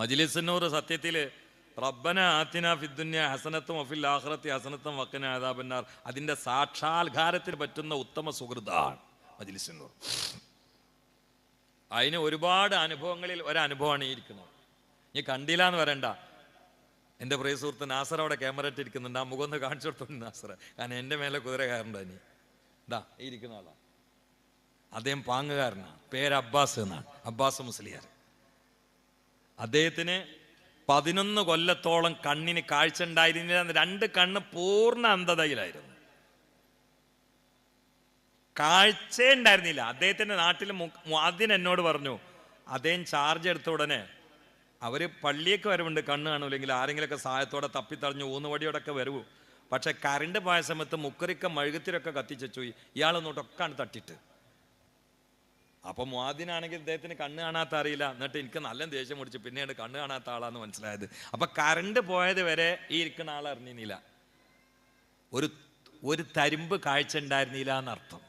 മജിലിസിനൂർ സത്യത്തിൽ റബ്ബന ആത്തിന ഫിദ്ദുന്യ ഹസനത്തും അഫിൽ ആഹ്റത്തി ഹസനത്തും വക്കന ആദാബന്നാർ അതിന്റെ സാക്ഷാത്കാരത്തിന് പറ്റുന്ന ഉത്തമ സുഹൃത്താണ് മജിലിസിനൂർ അതിന് ഒരുപാട് അനുഭവങ്ങളിൽ ഒരനുഭവമാണ് ഈ ഇരിക്കുന്നത്. നീ കണ്ടില്ല എന്ന് വരണ്ട. എന്റെ പ്രിയ സുഹൃത്ത് നാസർ അവിടെ ക്യാമറ ഇട്ടിരിക്കുന്നുണ്ട്. ആ മുഖം ഒന്ന് കാണിച്ചു കൊടുത്തു നാസർ കാരണം എന്റെ മേലെ കുതിര കയറണ്ട നീ ഇതാ ഈ ഇരിക്കുന്ന ആളാണ് അദ്ദേഹം പാങ്ങുകാരനാണ്. പേര് അബ്ബാസ് എന്നാണ്. അബ്ബാസ് മുസ്ലിയാർ. അദ്ദേഹത്തിന് പതിനൊന്ന് കൊല്ലത്തോളം കണ്ണിന് കാഴ്ച ഉണ്ടായിരുന്നില്ല രണ്ട് കണ്ണ് പൂർണ അന്ധതയിലായിരുന്നു. കാഴ്ച ഉണ്ടായിരുന്നില്ല. അദ്ദേഹത്തിന്റെ നാട്ടിൽ ആദ്യം എന്നോട് പറഞ്ഞു അദ്ദേഹം ചാർജ് എടുത്ത ഉടനെ അവർ പള്ളിയൊക്കെ വരവുണ്ട് കണ്ണ് കാണൂലെങ്കിൽ ആരെങ്കിലുമൊക്കെ സഹായത്തോടെ തപ്പിത്തറിഞ്ഞു ഊന്നുവടിയോടൊക്കെ വരൂ പക്ഷെ കറണ്ട് പോയ സമയത്ത് മുക്കറിക്ക മഴുകത്തിലൊക്കെ കത്തിച്ചു ഇയാളൊന്നോട്ടൊക്കെയാണ് തട്ടിട്ട്. അപ്പൊ മുവാദിനാണെങ്കിൽ ഇദ്ദേഹത്തിന് കണ്ണ് കാണാത്ത അറിയില്ല. എന്നിട്ട് എനിക്ക് നല്ല ദേഷ്യം പിടിച്ച് പിന്നെയാണ് കണ്ണ് കാണാത്ത ആളാന്ന് മനസ്സിലായത്. അപ്പൊ കറണ്ട് പോയത് വരെ ഈ ഇരിക്കുന്ന ആൾ അറിഞ്ഞിരുന്നില്ല. ഒരു ഒരു തരിമ്പ് കാഴ്ച ഉണ്ടായിരുന്നില്ല എന്നർത്ഥം.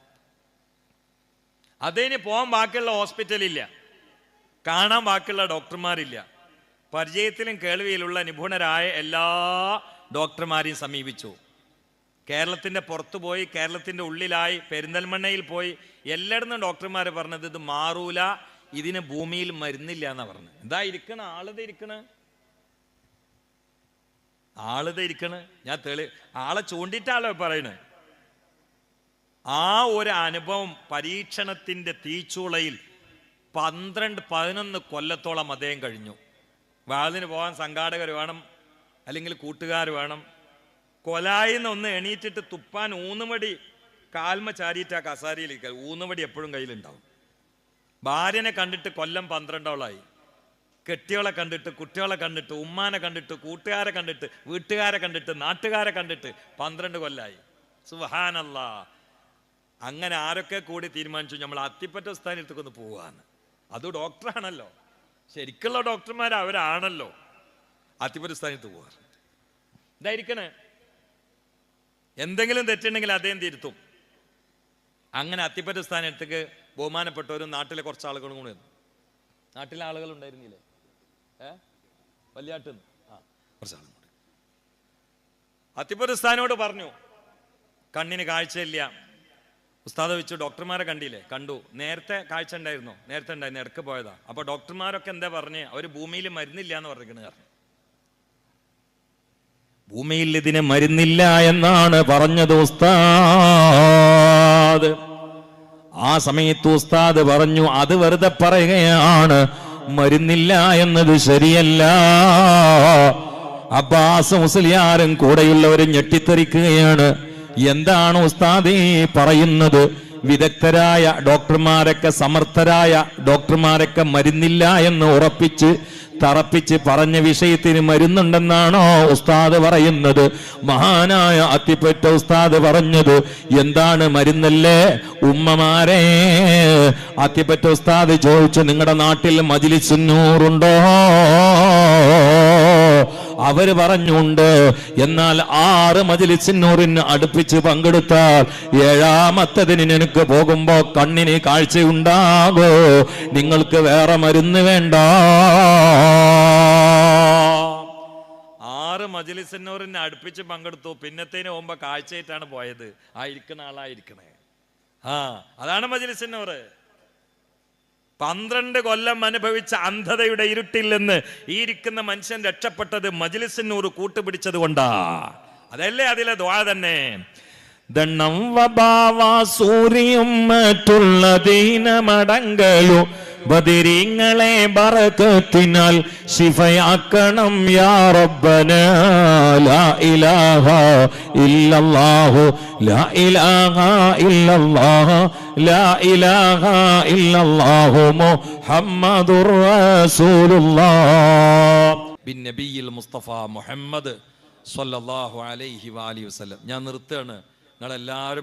അതിന് പോകാൻ ബാക്കിയുള്ള ഹോസ്പിറ്റലില്ല കാണാൻ ബാക്കിയുള്ള ഡോക്ടർമാരില്ല. പരിചയത്തിലും കേൾവിയിലുള്ള നിപുണരായ എല്ലാ ഡോക്ടർമാരെയും സമീപിച്ചു. കേരളത്തിന്റെ പുറത്തു പോയി കേരളത്തിന്റെ ഉള്ളിലായി പെരിന്തൽമണ്ണയിൽ പോയി എല്ലായിടത്തും ഡോക്ടർമാർ പറഞ്ഞത് ഇത് മാറൂല ഇതിന് ഭൂമിയിൽ മരുന്നില്ല എന്നാ പറഞ്ഞത്. എന്താ ഇരിക്കണ? ആളിത് ഇരിക്കണ? ആളിത് ഇരിക്കണ? ഞാൻ തെളി ആളെ ചൂണ്ടിട്ടാളോ പറയണേ. ആ ഒരു അനുഭവം പരീക്ഷണത്തിന്റെ തീച്ചൂളയിൽ പന്ത്രണ്ട് പതിനൊന്ന് കൊല്ലത്തോളം അദ്ദേഹം കഴിഞ്ഞു. വാതിന് പോകാൻ സംഘാടകർ വേണം അല്ലെങ്കിൽ കൂട്ടുകാർ വേണം. കൊലായിന്ന് ഒന്ന് എണീറ്റിട്ട് തുപ്പാൻ ഊന്നുമടി കാൽമ ചാരിയിട്ട് ആ കസാരയിലിരിക്കുക ഊന്നുമടി എപ്പോഴും കയ്യിലുണ്ടാവും. ഭാര്യനെ കണ്ടിട്ട് കൊല്ലം പന്ത്രണ്ടോളായി. കെട്ടികളെ കണ്ടിട്ട് കുട്ടികളെ കണ്ടിട്ട് ഉമ്മാനെ കണ്ടിട്ട് കൂട്ടുകാരെ കണ്ടിട്ട് വീട്ടുകാരെ കണ്ടിട്ട് നാട്ടുകാരെ കണ്ടിട്ട് പന്ത്രണ്ട് കൊല്ലായി. സുഹാനല്ല അങ്ങനെ ആരൊക്കെ കൂടി തീരുമാനിച്ചു? നമ്മൾ അത്തിപ്പറ്റ സ്ഥാനത്തേക്കൊന്ന് പോവാന്ന് അത് ഡോക്ടറാണല്ലോ. ശരിക്കുള്ള ഡോക്ടർമാർ അവരാണല്ലോ. അത്തിപ്പറ്റ സ്ഥാനത്ത് പോവാറ്. ഇതായിരിക്കണേ എന്തെങ്കിലും തെറ്റുണ്ടെങ്കിൽ അദ്ദേഹം തിരുത്തും. അങ്ങനെ അത്തിപ്പറ്റ സ്ഥാനത്തേക്ക് ബഹുമാനപ്പെട്ടവരും നാട്ടിലെ കുറച്ച് ആളുകളും കൂടി വന്നു. നാട്ടിലെ ആളുകൾ ഉണ്ടായിരുന്നില്ലേ ഏ വലിയാട്ട് ആ കുറച്ച് ആളും കൂടി. അത്തിപ്പറ്റ സ്ഥാനോട് പറഞ്ഞു കണ്ണിന് കാഴ്ചയില്ല. ഉസ്താദ് വെച്ചു ഡോക്ടർമാരെ കണ്ടില്ലേ? കണ്ടു. നേരത്തെ കാഴ്ച ഉണ്ടായിരുന്നോ? നേരത്തെ ഉണ്ടായിരുന്നു. ഇടയ്ക്ക് പോയതാ. അപ്പൊ ഡോക്ടർമാരൊക്കെ എന്താ പറഞ്ഞ്? അവർ ഭൂമിയിൽ മരുന്നില്ല എന്ന് പറഞ്ഞിരിക്കണ കാരണം ഭൂമിയിൽ ഇതിന് മരുന്നില്ല എന്നാണ് പറഞ്ഞത് ഉസ്താദ്. ആ സമയത്ത് ഉസ്താദ് പറഞ്ഞു അത് വെറുതെ പറയുകയാണ് മരുന്നില്ല എന്നത് ശരിയല്ല. അബ്ബാസ് മുസ്ലിയാരും കൂടെയുള്ളവരും ഞെട്ടിത്തെറിക്കുകയാണ്. എന്താണ് ഉസ്താദേ പറയുന്നത്? വിദഗ്ധരായ ഡോക്ടർമാരൊക്കെ സമർത്ഥരായ ഡോക്ടർമാരൊക്കെ മരുന്നില്ല എന്ന് ഉറപ്പിച്ച് തറപ്പിച്ച് പറഞ്ഞ വിഷയത്തിന് മരുന്നുണ്ടെന്നാണോ ഉസ്താദ് പറയുന്നത്? മഹാനായ അത്തിപ്പറ്റ ഉസ്താദ് പറഞ്ഞത് എന്താണ് മരുന്നല്ലേ ഉമ്മമാരെ? അത്തിപ്പറ്റ ഉസ്താദ് ചോദിച്ചു നിങ്ങളുടെ നാട്ടിൽ മജിലിസുന്നൂറുണ്ടോ അവർ പറഞ്ഞുണ്ട് എന്നാൽ ആറ് മജിലിസിന്നൂറിന് അടുപ്പിച്ച് പങ്കെടുത്താൽ ഏഴാമത്തതിന് നിനക്ക് പോകുമ്പോ കണ്ണിന് കാഴ്ചയുണ്ടാകോ. നിങ്ങൾക്ക് വേറെ മരുന്ന് വേണ്ട. ആറ് മജിലിസിന്നൂറിനെ അടുപ്പിച്ച് പങ്കെടുത്തു. പിന്നത്തേന് പോകുമ്പോ കാഴ്ചയായിട്ടാണ് പോയത്. ആ ഇരിക്കുന്ന ആളായിരിക്കണേ ആ അതാണ് മജലിസിനോറ്. പന്ത്രണ്ട് കൊല്ലം അനുഭവിച്ച അന്ധതയുടെ ഇരുട്ടിൽ നിന്ന് ഈ ഇരിക്കുന്ന മനുഷ്യൻ രക്ഷപ്പെട്ടത് മജിലിസിനൂറ് കൂട്ടുപിടിച്ചത് കൊണ്ടാ. അതല്ലേ അതിലെ ദ്വാ തന്നെ. ദണ്ണം വബാവ സൂര്യം മറ്റുള്ള ദീനമടങ്കലു ബദിരിങ്ങളെ ബറക്കത്തിനാൽ ശിഫയാക്കണം യാ റബ്ബന. ലാ ഇലാഹ ഇല്ലല്ലാഹു. ലാ ഇലാഹ ഇല്ലല്ലാഹ്. ലാ ഇലാഹ ഇല്ലല്ലാഹു. മുസ്തഫ മുഹമ്മദ് അലൈഹി വസല്ലം. ഞാൻ നിർത്തുകയാണ്. നിങ്ങളെല്ലാവരും